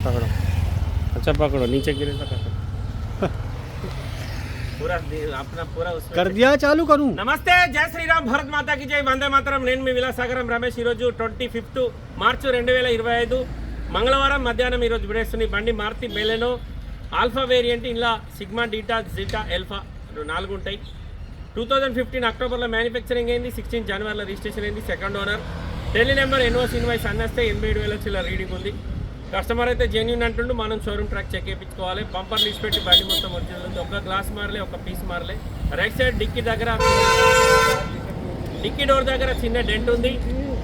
पकड़ो अच्छा पकड़ो नीचे गिरे तो पकड़ो पूरा दे- अपना पूरा उसमें कर दिया चालू करूं నమస్తే జై శ్రీరామ్ భారత్ మాతా కి జై వందే మాతరం నేను మీ విలాసాగరం రమేష్ ఈరోజు ట్వంటీ ఫిఫ్త్ మార్చి రెండు వేల ఇరవై ఐదు మంగళవారం మధ్యాహ్నం ఈరోజు విడేస్తుంది బండి మారుతి బెలెనో ఆల్ఫా వేరియంట్ ఇలా సిగ్మా డీటా జీటా ఎల్ఫా నాలుగు ఉంటాయి టూ థౌజండ్ ఫిఫ్టీన్ అక్టోబర్లో మ్యానుఫ్యాక్చరింగ్ అయింది సిక్స్టీన్ జనవరిలో రిజిస్ట్రేషన్ అయింది second owner Delhi number ఎన్ఓస్ invoice అన్నేస్తే ఎనభై ఏడు వేల చిల్లర రీడింగ్ ఉంది కస్టమర్ అయితే జెన్యున్ అంటుండు మనం షోరూమ్ ట్రాక్ చెక్ చేయించుకోవాలి. బంపర్ లీస్ పెట్టి బండి మొత్తం ఒరిజినల్ ఉంది. ఒక గ్లాస్ మారలే ఒక పీస్ మారలే. రైట్ సైడ్ డిక్కీ దగ్గర డిక్కీ డోర్ దగ్గర చిన్న డెంట్ ఉంది.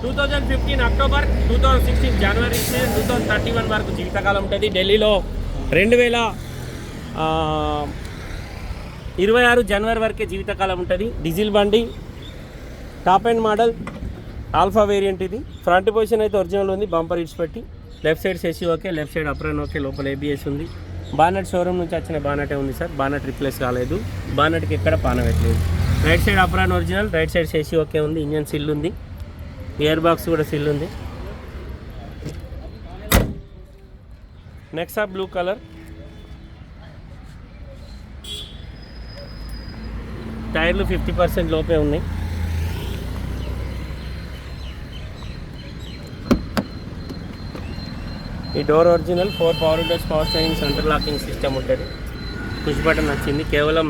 Two thousand fifteen October two thousand sixteen జనవరి టూ థౌజండ్ థర్టీ వన్ వరకు జీవితకాలం ఉంటుంది. ఢిల్లీలో రెండు వేల ఇరవై ఆరు జనవరి వరకే జీవితకాలం ఉంటుంది. డీజిల్ బండి top end model alpha variant ఇది. ఫ్రంట్ పొజిషన్ అయితే ఒరిజినల్ ఉంది. బంపర్ ఇడ్స్ పెట్టి. Left side సెసి okay left side apron okay లోపల ఏబిఎస్ ఉంది. బానట్ షోరూమ్ నుంచి వచ్చిన బానటే ఉంది సార్. బానట్ రిప్లేస్ కాలేదు. బానట్కి ఎక్కడ పానవెట్లేదు right side apron original right side సెసి okay ఉంది. ఇంజన్ సిల్ ఉంది. ఇయర్ బాక్స్ కూడా సిల్ ఉంది. నెక్స్ట్ బ్లూ కలర్ టైర్లు ఫిఫ్టీ పర్సెంట్ లోపే ఉన్నాయి. ఈ door original four power windows power steering centre locking system ఉంటుంది. పుష్ బటన్ వచ్చింది కేవలం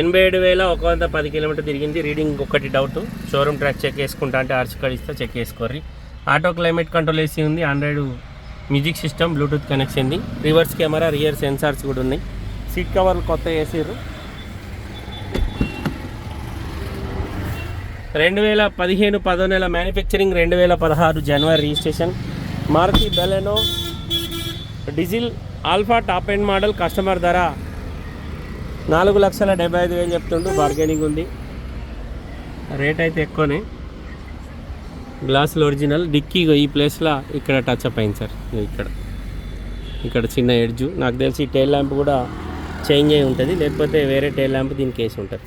ఎనభై ఏడు వేల ఒక వంద పది కిలోమీటర్ తిరిగింది. రీడింగ్ ఒకటి డౌట్. షోరూమ్ ట్రాక్ చెక్ చేసుకుంటా అంటే ఆర్చ్ కార్డ్ ఇస్తే చెక్ చేసుకోర్రి. ఆటో క్లైమేట్ కంట్రోల్ ఏసీ ఉంది. Android music system Bluetooth connection ఉంది. రివర్స్ కెమెరా రియర్ సెన్సార్స్ కూడా ఉన్నాయి. సీట్ కవర్లు కొత్త వేసారు రెండు వేల పదిహేను పదో నెల మ్యానుఫ్యాక్చరింగ్ రెండు వేల పదహారు జనవరి registration. Maruti Baleno diesel alpha top end model customer ధర నాలుగు లక్షల డెబ్బై ఐదు వేలు చెప్తుండు. బార్గెనింగ్ ఉంది. రేట్ అయితే ఎక్కువనే. గ్లాసులు ఒరిజినల్ డిక్కీ ఈ ప్లేస్లో ఇక్కడ టచ్ అప్ అయింది సార్. ఇక్కడ. ఇక్కడ చిన్న ఎడ్జు నాకు తెలిసి ఈ టైల్ ల్యాంప్ కూడా చేంజ్ అయి ఉంటుంది. లేకపోతే వేరే టైల్ ల్యాంప్ దీనికి వేసి ఉంటుంది.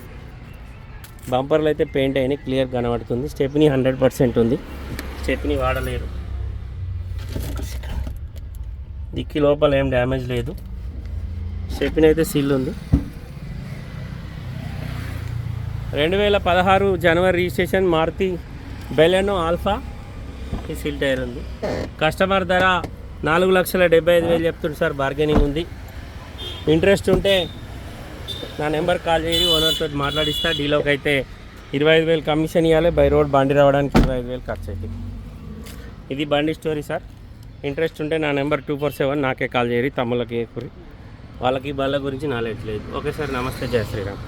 బంపర్లు అయితే పెయింట్ అయినాయి. క్లియర్ కనబడుతుంది. స్టెప్ని హండ్రెడ్ పర్సెంట్ ఉంది. స్టెప్ని వాడలేరు. డిక్కీ లోపల ఏం డ్యామేజ్ లేదు. స్టెప్ని అయితే సీల్ ఉంది. రెండు వేల పదహారు జనవరి రిజిస్ట్రేషన్ మారుతి బెలెనో ఆల్ఫా ఈ సీల్ టైర్ ఉంది. కస్టమర్ ధర నాలుగు లక్షల డెబ్బై ఐదు వేలు చెప్తుంది సార్ బార్గెనింగ్ ఉంది. ఇంట్రెస్ట్ ఉంటే నా నెంబర్ కాల్ చేసి ఓనర్తో మాట్లాడిస్తా. డీలోకి అయితే ఇరవై ఐదు వేలు కమిషన్ ఇవ్వాలి బై రోడ్ బండి రావడానికి ఇరవై ఐదు వేలు ఖర్చు అవుతుంది ఇది బండి స్టోరీ సార్. ఇంట్రెస్ట్ ఉంటే నా నెంబర్ టూ ఫోర్ సెవెన్ నాకే కాల్ చేయరు తమ్ముళ్ళకి ఏకురి వాళ్ళకి బళ్ళ గురించి నాలెడ్జ్ లేదు. ఓకే సార్ నమస్తే జయ శ్రీరామ్.